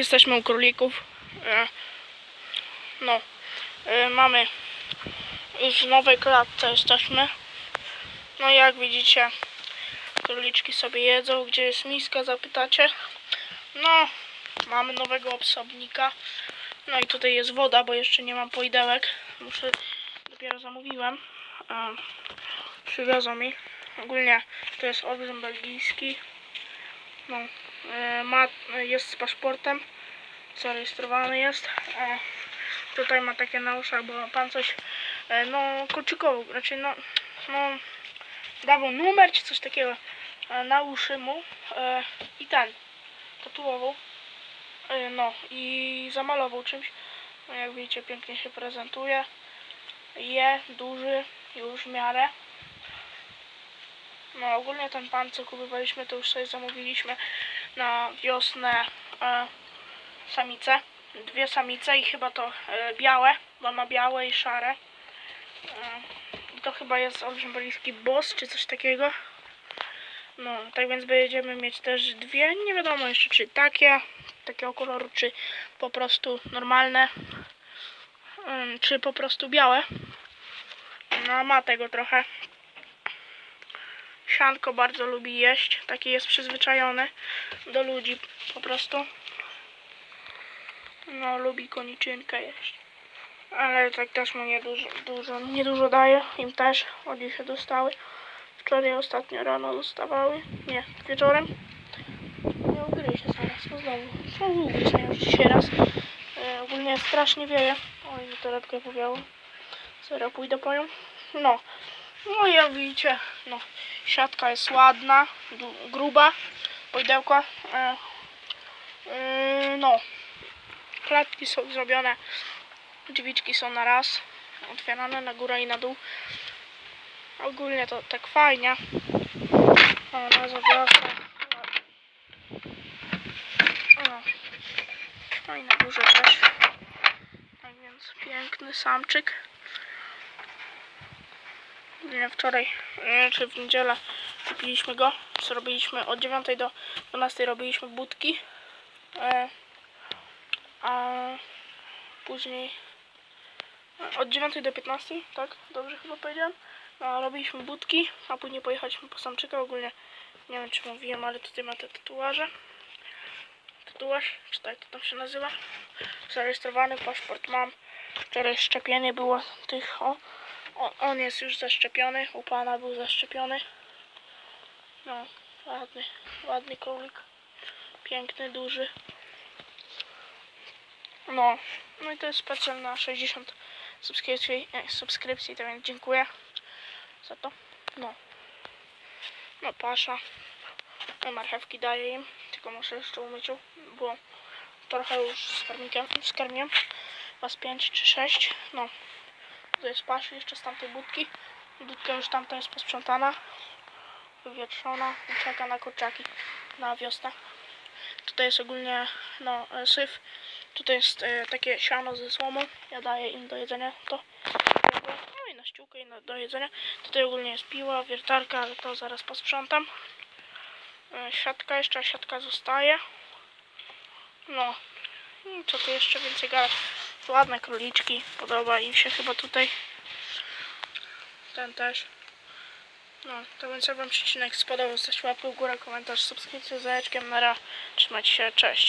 Jesteśmy u królików. E, No, e, mamy już w nowej klatce jesteśmy. No jak widzicie, króliczki sobie jedzą. Gdzie jest miska, zapytacie? No, mamy nowego obsobnika. No i tutaj jest woda, bo jeszcze nie mam pojdełek. Muszę, dopiero zamówiłem. E, Przywiozą mi. Ogólnie to jest olbrzym belgijski. No, ma, jest z paszportem. Zarejestrowany jest. E, tutaj ma takie na uszach, bo pan coś e, no kolczykował, raczej no, no dawał numer czy coś takiego e, na uszy mu e, i ten tatuował. E, no i zamalował czymś. No jak widzicie pięknie się prezentuje. Je duży już w miarę. No ogólnie ten pan co kupowaliśmy to już sobie zamówiliśmy na wiosnę e, samice. Dwie samice i chyba to e, białe, bo ma białe i szare. E, to chyba jest olbrzymboliski boss czy coś takiego. No, tak więc będziemy mieć też dwie. Nie wiadomo jeszcze czy takie, takiego koloru, czy po prostu normalne, czy po prostu białe. No, ma tego trochę. Sianko bardzo lubi jeść. Taki jest przyzwyczajony do ludzi po prostu. No, lubi koniczynkę jeść. Ale tak też mu niedużo, dużo, niedużo daje. Im też. Od dzisiaj dostały. Wczoraj ostatnio rano dostawały. Nie, wieczorem. Nie ugryzie zaraz. No znowu. Znowu ugryzie już dzisiaj raz. E, ogólnie strasznie wieje. Oj, mi torebkę powiało. Zaraz pójdę po nią. No. No i jak widzicie, no, siatka jest ładna, gruba, pojdełka. E, e, no, klatki są zrobione, drzwiczki są na raz, otwierane na górę i na dół. Ogólnie to tak fajnie. O, na zawiasach. O, no i na górze też. Tak więc piękny samczyk. Wczoraj, czy w niedzielę kupiliśmy go. Zrobiliśmy od 9 do 12 robiliśmy budki. E, a później od 9 do 15, tak? Dobrze chyba powiedziałem. No, robiliśmy budki, a później pojechaliśmy po samczyka. Ogólnie nie wiem czy mówiłem, ale tutaj ma te tatuaże. Tatuaż, czy tak to tam się nazywa. Zarejestrowany paszport mam. Wczoraj szczepienie było tych o. O, on jest już zaszczepiony, u pana był zaszczepiony. No, ładny, ładny królik. Piękny, duży. No, no i to jest specjal na 60 subskrypcji, e, subskrypcji, to więc dziękuję za to. No, no pasza. No, marchewki daję im, tylko muszę jeszcze umyć, bo trochę już z karmikiem, z karmiłem. Was 5 czy 6, no. To jest pasz jeszcze z tamtej budki. Budka już tamta jest posprzątana. Wywietrzona. i Czeka na kurczaki na wiosnę. Tutaj jest ogólnie no, syf. Tutaj jest e, takie siano ze słomą. Ja daję im do jedzenia to. No i na ściółkę i na, do jedzenia. Tutaj ogólnie jest piła, wiertarka, ale to zaraz posprzątam. E, siatka jeszcze, siatka zostaje. No. I co tu jeszcze więcej gadać? Ładne króliczki. Podoba im się chyba tutaj. Ten też. No, to więc jak wam się odcinek spodobał, zostawcie łapkę w górę, komentarz, subskrypcję z zajeczkiem. Nara. Trzymajcie się, cześć.